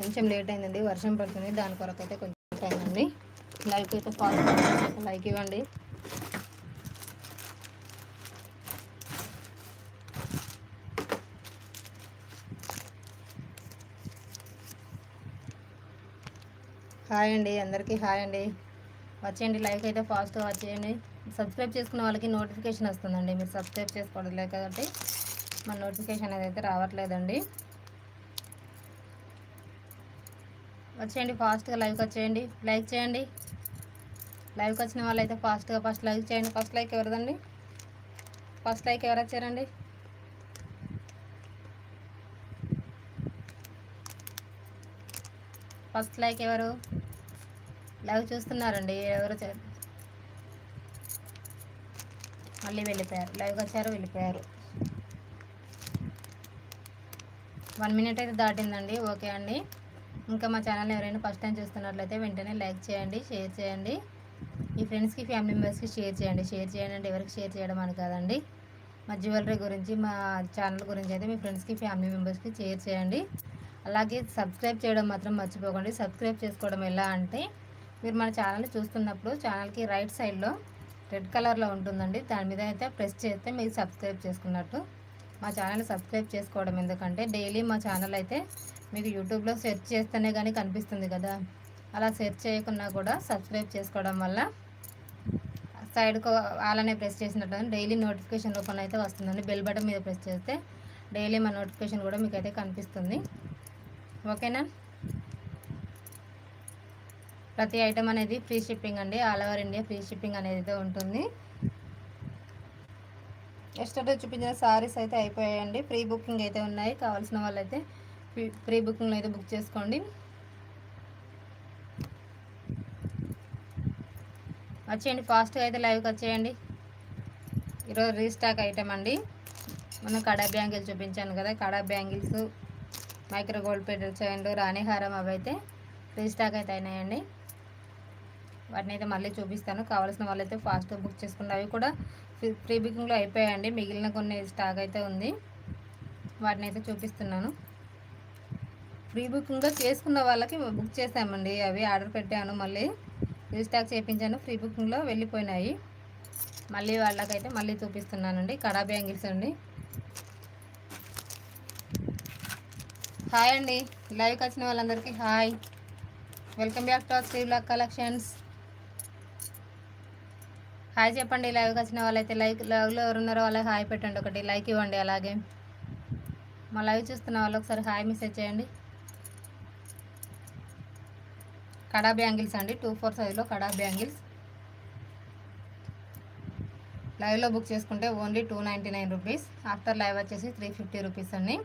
కొంచెం లేట్ అయిందండి వర్షం పడుతుంది దాని కొరకు అయితే కొంచెం లేట్ అయిందండి. లైక్ అయితే ఫాస్ట్ లైక్ ఇవ్వండి. హాయ్ అండి అందరికీ హాయ్ అండి. వచ్చేయండి లైక్ అయితే ఫాస్ట్గా వచ్చేయండి. సబ్స్క్రైబ్ చేసుకున్న వాళ్ళకి నోటిఫికేషన్ వస్తుందండి మీరు సబ్స్క్రైబ్ చేసుకోవడం లేదు కాబట్టి మన నోటిఫికేషన్ అనేది అయితే రావట్లేదండి. వచ్చేయండి ఫాస్ట్గా లైవ్కి వచ్చేయండి. లైక్ చేయండి. లైవ్కి వచ్చిన వాళ్ళు అయితే ఫాస్ట్గా ఫస్ట్ లైక్ చేయండి. ఫస్ట్ లైక్ ఎవరిదండి? ఫస్ట్ లైక్ ఎవరు వచ్చారండి? ఫస్ట్ లైక్ ఎవరు? లైవ్ చూస్తున్నారండి. ఎవరు మళ్ళీ వెళ్ళిపోయారు. లైవ్కి వచ్చారు వెళ్ళిపోయారు. వన్ మినిట్ అయితే దాటిందండి. ఓకే అండి. ఇంకా మా ఛానల్ ఎవరైనా ఫస్ట్ టైం చూస్తున్నట్లయితే వెంటనే లైక్ చేయండి షేర్ చేయండి. మీ ఫ్రెండ్స్కి ఫ్యామిలీ మెంబర్స్కి షేర్ చేయండి. షేర్ చేయండి అంటే ఎవరికి షేర్ చేయడం అని కాదండి. మా జ్యువెలరీ గురించి మా ఛానల్ గురించి అయితే మీ ఫ్రెండ్స్కి ఫ్యామిలీ మెంబర్స్కి షేర్ చేయండి. అలాగే సబ్స్క్రైబ్ చేయడం మాత్రం మర్చిపోకండి. సబ్స్క్రైబ్ చేసుకోవడం ఎలా అంటే మీరు మన ఛానల్ చూస్తున్నప్పుడు ఛానల్కి రైట్ సైడ్లో రెడ్ కలర్లో ఉంటుందండి. దాని మీద అయితే ప్రెస్ చేస్తే మీరు సబ్స్క్రైబ్ చేసుకున్నట్టు. మా ఛానల్ సబ్స్క్రైబ్ చేసుకోవడం ఎందుకంటే డైలీ మా ఛానల్ అయితే మీకు యూట్యూబ్లో సెర్చ్ చేస్తేనే కానీ కనిపిస్తుంది కదా. అలా సెర్చ్ చేయకున్నా కూడా సబ్స్క్రైబ్ చేసుకోవడం వల్ల సైడ్కు అలానే ప్రెస్ చేసినట్టు డైలీ నోటిఫికేషన్ రూపంలో అయితే వస్తుందండి. బెల్ బటన్ మీద ప్రెస్ చేస్తే డైలీ మా నోటిఫికేషన్ కూడా మీకు అయితే కనిపిస్తుంది. ఓకేనా? ప్రతి ఐటెం అనేది ఫ్రీ షిప్పింగ్ అండి. All over India free shipping అనేది అయితే ఉంటుంది. ఎస్టర్డే చూపించిన సారీస్ అయితే అయిపోయాయండి. ప్రీ బుకింగ్ అయితే ఉన్నాయి. కావాల్సిన వాళ్ళైతే ప్రీ బుకింగ్లో అయితే బుక్ చేసుకోండి. వచ్చేయండి ఫాస్ట్గా అయితే లైవ్కి వచ్చేయండి. ఈరోజు రీస్టాక్ ఐటమ్ అండి. మనం కడా బ్యాంగిల్స్ చూపించాను కదా kada bangles micro gold pedal chain రాణిహారం అవి అయితే రీస్టాక్ అయితే అయినాయండి. వాటిని అయితే మళ్ళీ చూపిస్తాను. కావాల్సిన వాళ్ళైతే ఫాస్ట్గా బుక్ చేసుకున్న అవి కూడా ప్రీ బుకింగ్లో అయిపోయాయండి. మిగిలిన కొన్ని స్టాక్ అయితే ఉంది. వాటిని అయితే చూపిస్తున్నాను. ప్రీ బుకింగ్లో చేసుకున్న వాళ్ళకి బుక్ చేసామండి అవి ఆర్డర్ పెట్టాను. మళ్ళీ రీస్టాక్ చేయించాను. ఫ్రీ బుకింగ్లో వెళ్ళిపోయినాయి. మళ్ళీ వాళ్ళకైతే మళ్ళీ చూపిస్తున్నానండి. కడా బ్యాంగిల్స్ అండి. హాయ్ అండి. లైవ్కి వచ్చిన వాళ్ళందరికీ hi. Welcome back to Sri black collections. Hi చెప్పండి. లైవ్కి వచ్చిన వాళ్ళైతే లైక్ లైవ్లో ఎవరున్నారో వాళ్ళకి హాయ్ పెట్టండి. ఒకటి లైక్ ఇవ్వండి. అలాగే మా లైవ్ చూస్తున్న వాళ్ళు ఒకసారి హాయ్ మెసేజ్ చేయండి. కడా బ్యాంగిల్స్ అండి. టూ ఫోర్ సైజ్లో కడా బ్యాంగిల్స్. లైవ్లో బుక్ చేసుకుంటే only two ninety nine rupees. After live వచ్చేసి త్రీ ఫిఫ్టీ రూపీస్ అండి.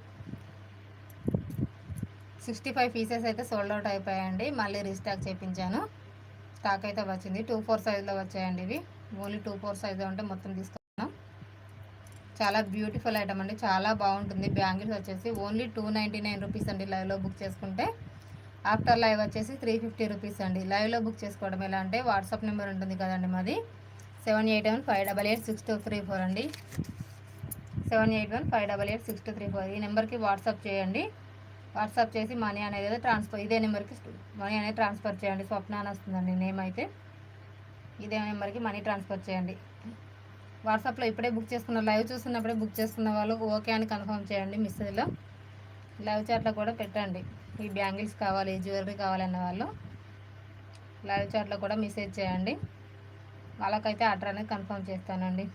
సిక్స్టీ ఫైవ్ పీసెస్ అయితే సోల్డ్ అవుట్ అయిపోయాయండి. మళ్ళీ రీస్టాక్ చేయించాను స్టాక్ అయితే వచ్చింది. టూ ఫోర్ సైజ్లో వచ్చాయండి ఇవి. ఓన్లీ టూ ఫోర్ సైజ్లో ఉంటే మొత్తం తీసుకున్నాం. చాలా బ్యూటిఫుల్ ఐటమ్ అండి. చాలా బాగుంటుంది. బ్యాంగిల్స్ వచ్చేసి only two ninety nine rupees అండి లైవ్లో బుక్ చేసుకుంటే. ఆఫ్టర్ లైవ్ వచ్చేసి త్రీ ఫిఫ్టీ రూపీస్ అండి. లైవ్లో బుక్ చేసుకోవడం ఎలా అంటే వాట్సాప్ నెంబర్ ఉంటుంది కదండి మాది. Seven eight one five double eight six two three four అండి. Seven eight one five double eight six two three four. ఈ నెంబర్కి వాట్సాప్ చేయండి. వాట్సాప్ చేసి మనీ అనేది ట్రాన్స్ఫర్ ఇదే నెంబర్కి మనీ అనేది ట్రాన్స్ఫర్ చేయండి. స్వప్న అని వస్తుందండి నేమ్ అయితే. ఇదే నెంబర్కి మనీ ట్రాన్స్ఫర్ చేయండి. వాట్సాప్లో ఇప్పుడే బుక్ చేసుకున్న లైవ్ చూస్తున్నప్పుడే బుక్ చేసుకున్న వాళ్ళు ఓకే అని కన్ఫర్మ్ చేయండి మెసేజ్లో. లైవ్ చాట్లో కూడా పెట్టండి. ఈ బ్యాంగిల్స్ కావాలి జ్యువెలరీ కావాలన్న వాళ్ళు లైవ్ చాట్లో కూడా మెసేజ్ చేయండి. వాళ్ళకైతే ఆర్డర్ అనేది కన్ఫర్మ్ చేస్తానండి.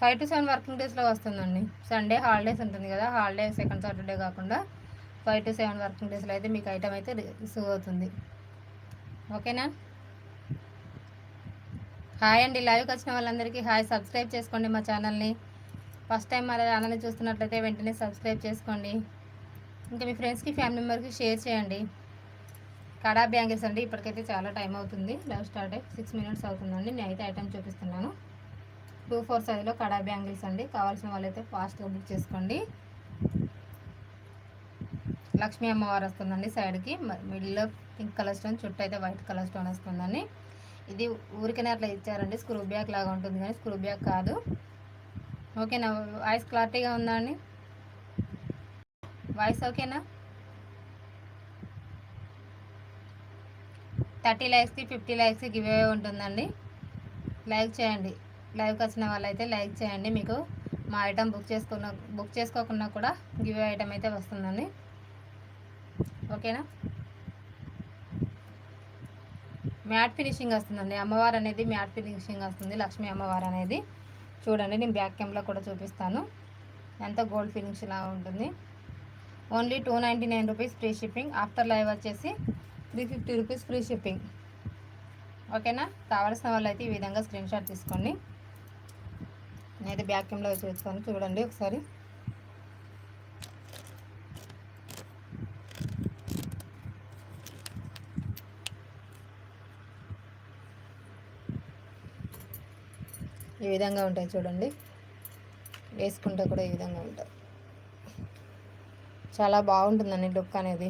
ఫైవ్ టు సెవెన్ వర్కింగ్ డేస్లో వస్తుందండి. సండే హాలిడేస్ ఉంటుంది కదా హాలిడే సెకండ్ సాటర్డే కాకుండా ఫైవ్ టు సెవెన్ వర్కింగ్ డేస్లో అయితే మీకు ఐటమ్ అయితే రిసీవ్ అవుతుంది. ఓకేనా? హాయ్ అండి. లైవ్కి వచ్చిన వాళ్ళందరికీ హాయ్. సబ్స్క్రైబ్ చేసుకోండి మా ఛానల్ని. ఫస్ట్ టైం మా ఛానల్ని చూస్తున్నట్లయితే వెంటనే సబ్స్క్రైబ్ చేసుకోండి. ఇంకా మీ ఫ్రెండ్స్కి ఫ్యామిలీ మెంబర్కి షేర్ చేయండి. కడా బ్యాంగిల్స్ అండి ఇప్పటికైతే చాలా టైం అవుతుంది. లవ్ స్టార్ట్ అయ్యి సిక్స్ మినిట్స్ అవుతుందండి. నేను అయితే ఐటమ్ చూపిస్తున్నాను. టూ ఫోర్ సైజ్లో కడా బ్యాంగిల్స్ అండి కావాల్సిన వాళ్ళైతే ఫాస్ట్గా బుక్ చేసుకోండి. లక్ష్మీ అమ్మవారు వస్తుందండి సైడ్కి. మిడిల్లో పింక్ కలర్ స్టోన్ చుట్టూ అయితే వైట్ కలర్ స్టోన్ వస్తుందండి. ఇది ఊరికనే అట్లా ఇచ్చారండి. స్క్రూ బ్యాక్ లాగా ఉంటుంది కానీ స్క్రూ బ్యాక్ కాదు. ఓకేనా? వాయిస్ క్లారిటీగా ఉందా అండి? వాయిస్ ఓకేనా? థర్టీ ల్యాక్స్కి ఫిఫ్టీ ల్యాక్స్కి గివ్ అవే ఉంటుందండి. లైక్ చేయండి. లైవ్కి వచ్చిన వాళ్ళైతే లైక్ చేయండి. మీకు మా ఐటమ్ బుక్ చేసుకున్న బుక్ చేసుకోకుండా కూడా గివ్ ఐటమ్ అయితే వస్తుందండి. ఓకేనా? మ్యాట్ ఫినిషింగ్ వస్తుందండి. అమ్మవారు అనేది మ్యాట్ ఫినిషింగ్ వస్తుంది. లక్ష్మీ అమ్మవారు అనేది. చూడండి నేను బ్యాక్ కెమ్లో కూడా చూపిస్తాను. ఎంత గోల్డ్ ఫినిష్ లా ఉంటుంది. Only two ninety nine rupees free shipping. After live వచ్చేసి three fifty rupees free shipping. ఓకేనా? కావాల్సిన వాళ్ళు అయితే ఈ విధంగా స్క్రీన్ షాట్ తీసుకోండి. నేనైతే బ్యాక్ కెమ్లో చూడండి ఒకసారి. ఈ విధంగా ఉంటాయి చూడండి. వేసుకుంటే కూడా ఈ విధంగా ఉంటాయి. చాలా బాగుంటుందండి లుక్ అనేది.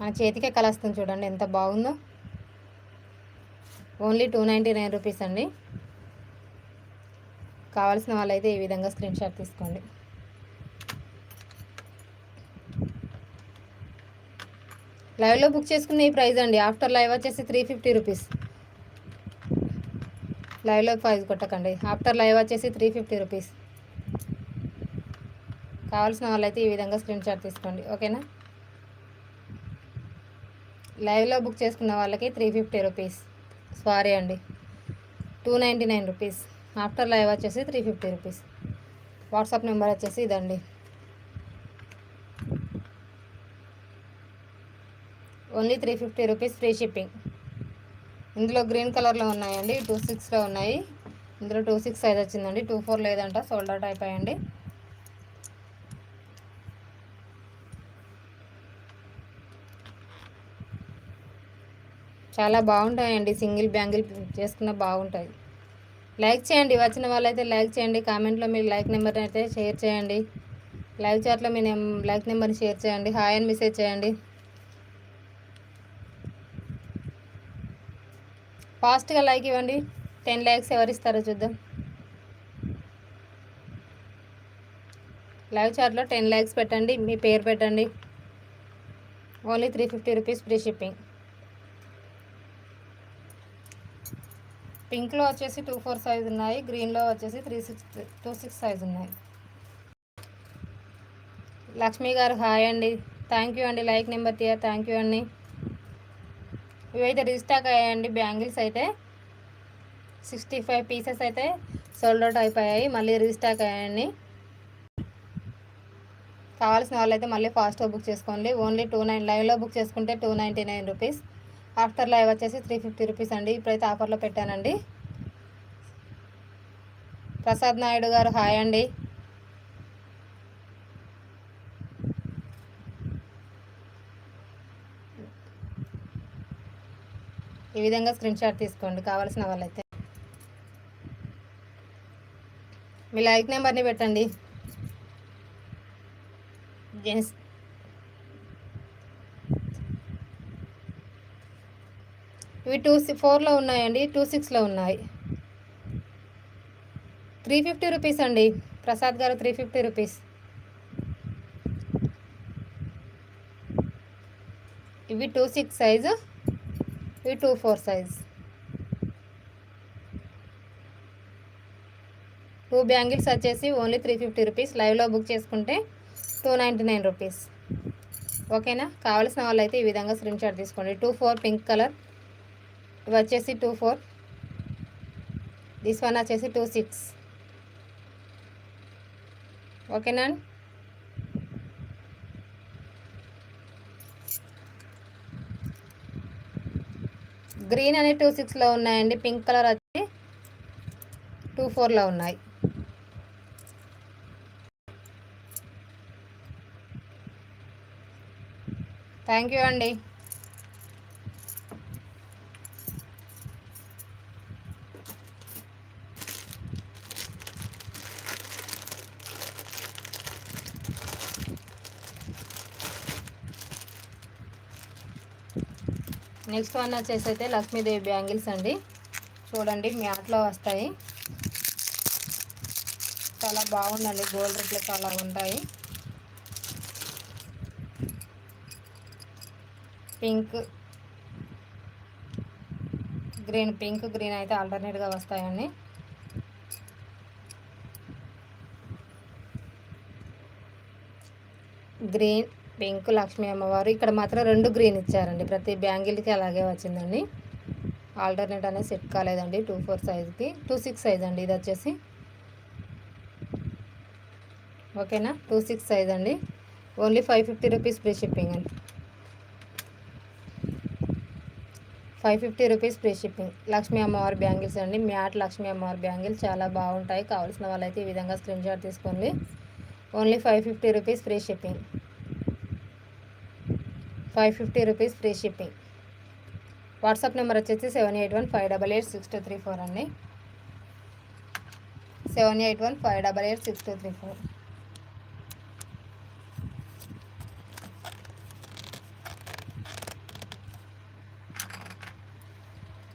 మన చేతికే కలుస్తుంది చూడండి ఎంత బాగుందో. Only two ninety nine rupees అండి. కావాల్సిన వాళ్ళైతే ఈ విధంగా స్క్రీన్ షాట్ తీసుకోండి. లైవ్లో బుక్ చేసుకున్న ఈ ప్రైస్ అండి. ఆఫ్టర్ లైవ్ వచ్చేసి త్రీ ఫిఫ్టీ రూపీస్. లైవ్లో ప్రైజ్ కొట్టకండి. ఆఫ్టర్ లైవ్ వచ్చేసి త్రీ ఫిఫ్టీ రూపీస్. కావాల్సిన వాళ్ళైతే ఈ విధంగా స్క్రీన్ షాట్ తీసుకోండి. ఓకేనా? లైవ్లో బుక్ చేసుకున్న వాళ్ళకి త్రీ ఫిఫ్టీ రూపీస్. సారీ అండి. Two ninety nine rupees. After live వచ్చేసి three fifty rupees. WhatsApp number వచ్చేసి ఇదండి. Only three fifty rupees free shipping. ఇందులో గ్రీన్ కలర్లో ఉన్నాయండి. టూ సిక్స్లో ఉన్నాయి. ఇందులో టూ సిక్స్ సైజ్ వచ్చిందండి. టూ ఫోర్ లేదంట. సోల్డర్ టైప్ అయ్యండి. చాలా బాగుంటాయండి. సింగిల్ బ్యాంగిల్ చేసుకున్న బాగుంటాయి. లైక్ చేయండి. వచ్చిన వాళ్ళైతే లైక్ చేయండి. కామెంట్లో మీరు లైక్ నెంబర్ అయితే షేర్ చేయండి. లైవ్ చాట్లో మీ లైక్ నెంబర్ని షేర్ చేయండి. హాయ్ అని మెసేజ్ చేయండి. ఫాస్ట్గా లైక్ ఇవ్వండి. టెన్ ల్యాక్స్ ఎవరు ఇస్తారో చూద్దాం. లైవ్ చార్ట్లో టెన్ ల్యాక్స్ పెట్టండి. మీ పేరు పెట్టండి. Only three fifty rupees free shipping. పింక్లో వచ్చేసి టూ ఫోర్ సైజ్ ఉన్నాయి గ్రీన్లో వచ్చేసి three six two six size ఉన్నాయి. లక్ష్మి గారు హాయ్ అండి. థ్యాంక్ యూ అండి. లైక్ నెంబర్ తీయ. థ్యాంక్ యూ అండి. ఇవైతే రీస్టాక్ అయ్యాయండి బ్యాంగిల్స్ అయితే. సిక్స్టీ ఫైవ్ పీసెస్ అయితే సోల్డ్ అవుట్ అయిపోయాయి మళ్ళీ రీస్టాక్ అయ్యాయండి. కావాల్సిన వాళ్ళైతే మళ్ళీ ఫాస్ట్గా బుక్ చేసుకోండి. ఓన్లీ టూ నైన్ లైవ్లో బుక్ చేసుకుంటే two ninety nine rupees. After live వచ్చేసి త్రీ ఫిఫ్టీ రూపీస్ అండి. ఇప్పుడైతే ఆఫర్లో పెట్టానండి. ప్రసాద్ నాయుడు గారు హాయ్ అండి. ఈ విధంగా స్క్రీన్ షాట్ తీసుకోండి. కావాల్సిన వాళ్ళైతే. మీ లైక్ నెంబర్ని పెట్టండి. జెన్స్ ఇవి టూ ఫోర్లో ఉన్నాయండి టూ సిక్స్లో ఉన్నాయి. త్రీ ఫిఫ్టీ రూపీస్ అండి. ప్రసాద్ గారు త్రీ ఫిఫ్టీ రూపీస్. ఇవి టూ సిక్స్ సైజు ఇవి two four size. Two bangles వచ్చేసి ఓన్లీ త్రీ ఫిఫ్టీ రూపీస్. లైవ్లో బుక్ చేసుకుంటే టూ నైంటీ నైన్ రూపీస్. ఓకేనా? కావాల్సిన వాళ్ళు అయితే ఈ విధంగా స్క్రీన్ షాట్ తీసుకోండి. టూ ఫోర్ పింక్ కలర్ ఇవి వచ్చేసి టూ ఫోర్. దిస్ వన్ వచ్చేసి టూ సిక్స్. ఓకేనా గ్రీన్ అనే టూ సిక్స్లో ఉన్నాయండి పింక్ కలర్ వచ్చి టూ ఫోర్లో ఉన్నాయి. థ్యాంక్ యూ అండి. నెక్స్ట్ వన్ వచ్చేసి అయితే లక్ష్మీదేవి బ్యాంగిల్స్ అండి. చూడండి మ్యాట్లో వస్తాయి. చాలా బాగుందండి గోల్డ్ రిప్లెక్స్ చాలా ఉంటాయి. పింక్ గ్రీన్ పింక్ గ్రీన్ అయితే ఆల్టర్నేట్గా వస్తాయండి. గ్రీన్ పింక్ లక్ష్మీ అమ్మవారు. ఇక్కడ మాత్రం రెండు గ్రీన్ ఇచ్చారండి. ప్రతి బ్యాంగిల్కి అలాగే వచ్చిందండి. ఆల్టర్నేట్ అనేది సెట్ కాలేదండి. టూ ఫోర్ సైజ్కి. టూ సిక్స్ సైజ్ అండి ఇది వచ్చేసి. ఓకేనా? టూ సిక్స్ సైజ్ అండి. Only five fifty rupees free shipping అండి. Five fifty rupees free shipping. Lakshmi అమ్మవారి బ్యాంగిల్స్ అండి. మ్యాట్ లక్ష్మీ అమ్మవారి బ్యాంగిల్స్ చాలా బాగుంటాయి. కావాల్సిన వాళ్ళైతే ఈ విధంగా స్క్రీన్ షాట్ తీసుకోండి. Only five fifty rupees free shipping. Five fifty rupees free shipping. WhatsApp number వచ్చేసి seven eight one five double eight six two three four అండి. Seven eight one five double eight six two three four.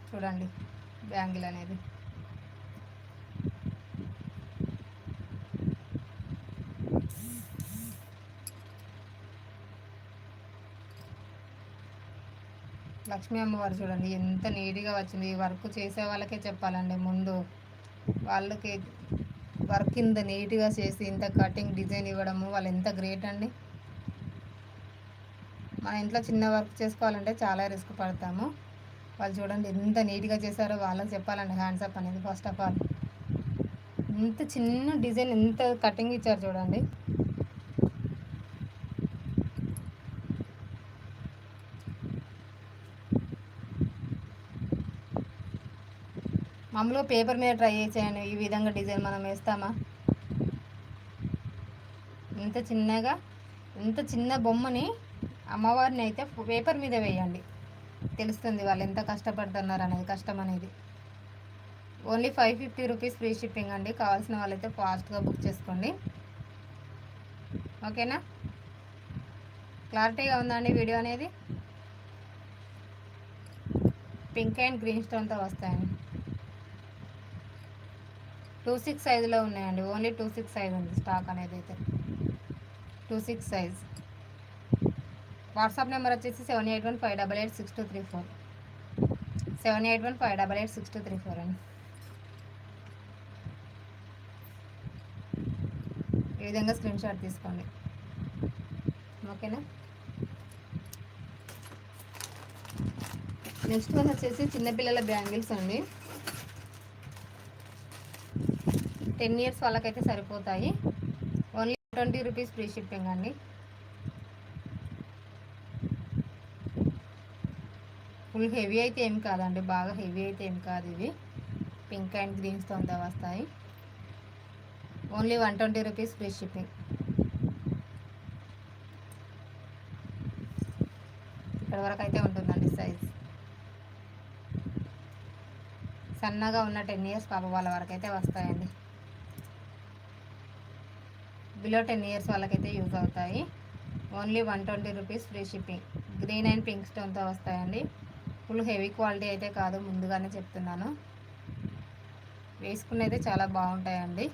చూడండి bangle అనేది. లక్ష్మీ అమ్మవారు చూడండి ఎంత నీట్గా వచ్చింది. ఈ వర్క్ చేసే వాళ్ళకే చెప్పాలండి ముందు. వాళ్ళకి వర్క్ ఇంత నీట్గా చేసి ఇంత కటింగ్ డిజైన్ ఇవ్వడము వాళ్ళు ఎంత గ్రేట్ అండి. మన ఇంట్లో చిన్న వర్క్ చేసుకోవాలంటే చాలా రిస్క్ పడతాము. వాళ్ళు చూడండి ఎంత నీట్గా చేశారో వాళ్ళకి చెప్పాలండి హ్యాండ్సప్ అనేది ఫస్ట్ ఆఫ్ ఆల్. ఇంత చిన్న డిజైన్ ఎంత కటింగ్ ఇచ్చారు చూడండి. మామూలుగా పేపర్ మీద ట్రై చేయండి ఈ విధంగా డిజైన్ మనం వేస్తామా? ఇంత చిన్నగా ఇంత చిన్న బొమ్మని అమ్మవారిని అయితే పేపర్ మీద వేయండి. తెలుస్తుంది వాళ్ళు ఎంత కష్టపడుతున్నారు అనేది కష్టం అనేది. Only five fifty rupees free shipping అండి. కావాల్సిన వాళ్ళైతే ఫాస్ట్గా బుక్ చేసుకోండి. ఓకేనా? క్లారిటీగా ఉందండి వీడియో అనేది? పింక్ అండ్ గ్రీన్ స్టోన్తో వస్తాయండి. టూ సిక్స్ సైజులో ఉన్నాయండి. ఓన్లీ టూ సిక్స్ సైజ్ ఉంది స్టాక్ అనేది అయితే. Two six size WhatsApp number వచ్చేసి seven eight one five double eight six two three four seven eight one five double eight six two three four అండి. ఈ విధంగా screen shot తీసుకోండి. ఓకేనా? Next one వచ్చేసి చిన్నపిల్లల బ్యాంగిల్స్ అండి. టెన్ ఇయర్స్ వాళ్ళకైతే సరిపోతాయి. Only twenty rupees free shipping అండి. ఫుల్ హెవీ అయితే ఏం కాదండి. బాగా హెవీ అయితే ఏం కాదు ఇవి. పింక్ అండ్ గ్రీన్స్తో అంతా వస్తాయి. Only one twenty rupees free shipping. ఇక్కడ వరకు అయితే ఉంటుందండి సైజ్. సన్నగా ఉన్న టెన్ ఇయర్స్ పాప వాళ్ళ వరకు అయితే వస్తాయండి. బిలో టెన్ ఇయర్స్ వాళ్ళకైతే యూజ్ అవుతాయి. Only one twenty rupees free shipping. Green and pink స్టోన్తో వస్తాయండి. ఫుల్ హెవీ క్వాలిటీ అయితే కాదు ముందుగానే చెప్తున్నాను. వేసుకునేది చాలా బాగుంటాయండి.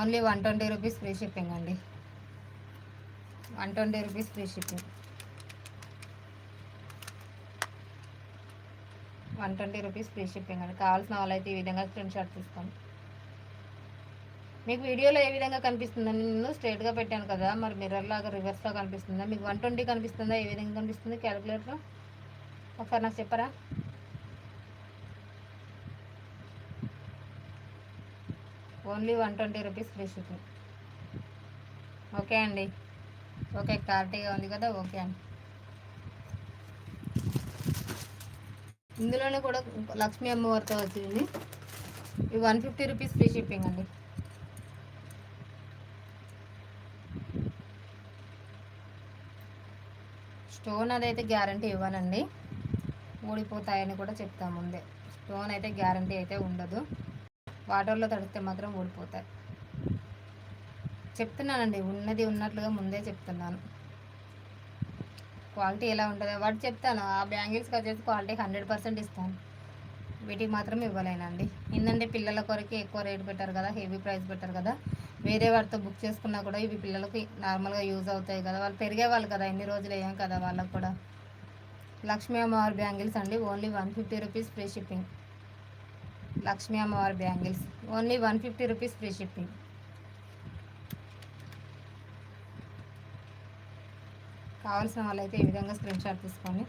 Only one twenty rupees free shipping అండి. One twenty rupees free shipping. One twenty rupees free shipping అండి. కావాల్సిన వాళ్ళైతే ఈ విధంగా స్క్రీన్ షాట్ తీసుకోండి. మీకు వీడియోలో ఏ విధంగా కనిపిస్తుందని నేను స్ట్రైట్గా పెట్టాను కదా మరి మిర్రర్ లాగా రివర్స్లో కనిపిస్తుందా? మీకు వన్ ట్వంటీ కనిపిస్తుందా? ఏ విధంగా కనిపిస్తుంది? క్యాలిక్యులేటర్ ఒకసారి నాకు చెప్పరా? Only one twenty rupees free shipping. Okay అండి. ఓకే క్లారిటీగా ఉంది కదా ఓకే అండి. ఇందులోనే కూడా లక్ష్మీ అమ్మవారితో వచ్చింది. ఇవి one fifty rupees free shipping అండి. స్టోన్ అదైతే గ్యారంటీ ఇవ్వనండి. ఊడిపోతాయని కూడా చెప్తాము ముందే. స్టోన్ అయితే గ్యారంటీ అయితే ఉండదు. వాటర్లో తడిస్తే మాత్రం ఊడిపోతాయి. చెప్తున్నానండి ఉన్నది ఉన్నట్లుగా ముందే చెప్తున్నాను. క్వాలిటీ ఎలా ఉంటుందో. వాటి చెప్తాను ఆ బ్యాంగిల్స్కి వచ్చేసి క్వాలిటీ హండ్రెడ్ పర్సెంట్ ఇస్తాను వీటికి మాత్రం ఇవ్వలేనండి. ఏంటంటే పిల్లల కొరకే ఎక్కువ రేట్ పెట్టారు కదా హెవీ ప్రైస్ పెట్టారు కదా. వేరే వాటితో బుక్ చేసుకున్నా కూడా ఇవి పిల్లలకి నార్మల్గా యూజ్ అవుతాయి కదా. వాళ్ళు పెరిగే వాళ్ళు కదా ఎన్ని రోజులు వేయం కదా వాళ్ళకు కూడా. లక్ష్మీ అమ్మవారి బ్యాంగిల్స్ అండి only one fifty rupees free shipping. Lakshmi అమ్మవారి bangles only one fifty rupees free shipping. కావాల్సిన వాళ్ళైతే ఈ విధంగా స్క్రీన్ షాట్ తీసుకొని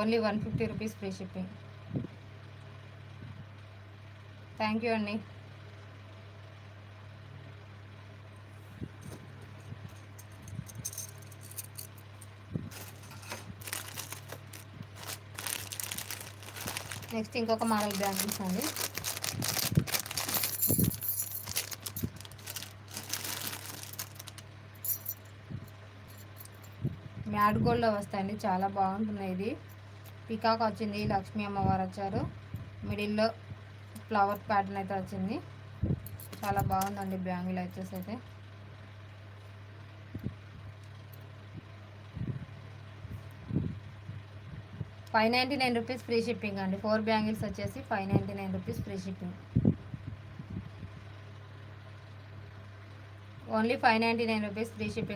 only one fifty rupees free shipping. Thank you అండి. నెక్స్ట్ ఇంకొక మోడల్ బ్యాంగిల్స్ అండి మ్యాట్ గోల్డ్లో వస్తాయండి. చాలా బాగుంటుంది ఇది పికాక్ వచ్చింది లక్ష్మీ అమ్మవారు వచ్చారు. మిడిల్లో ఫ్లవర్ ప్యాటర్న్ అయితే వచ్చింది. చాలా బాగుందండి బ్యాంగిల్ వచ్చేసి అయితే. Five ninety nine rupees free shipping అండి. ఫోర్ బ్యాంగిల్స్ వచ్చేసి five ninety nine rupees free shipping. Only five ninety nine rupees free shipping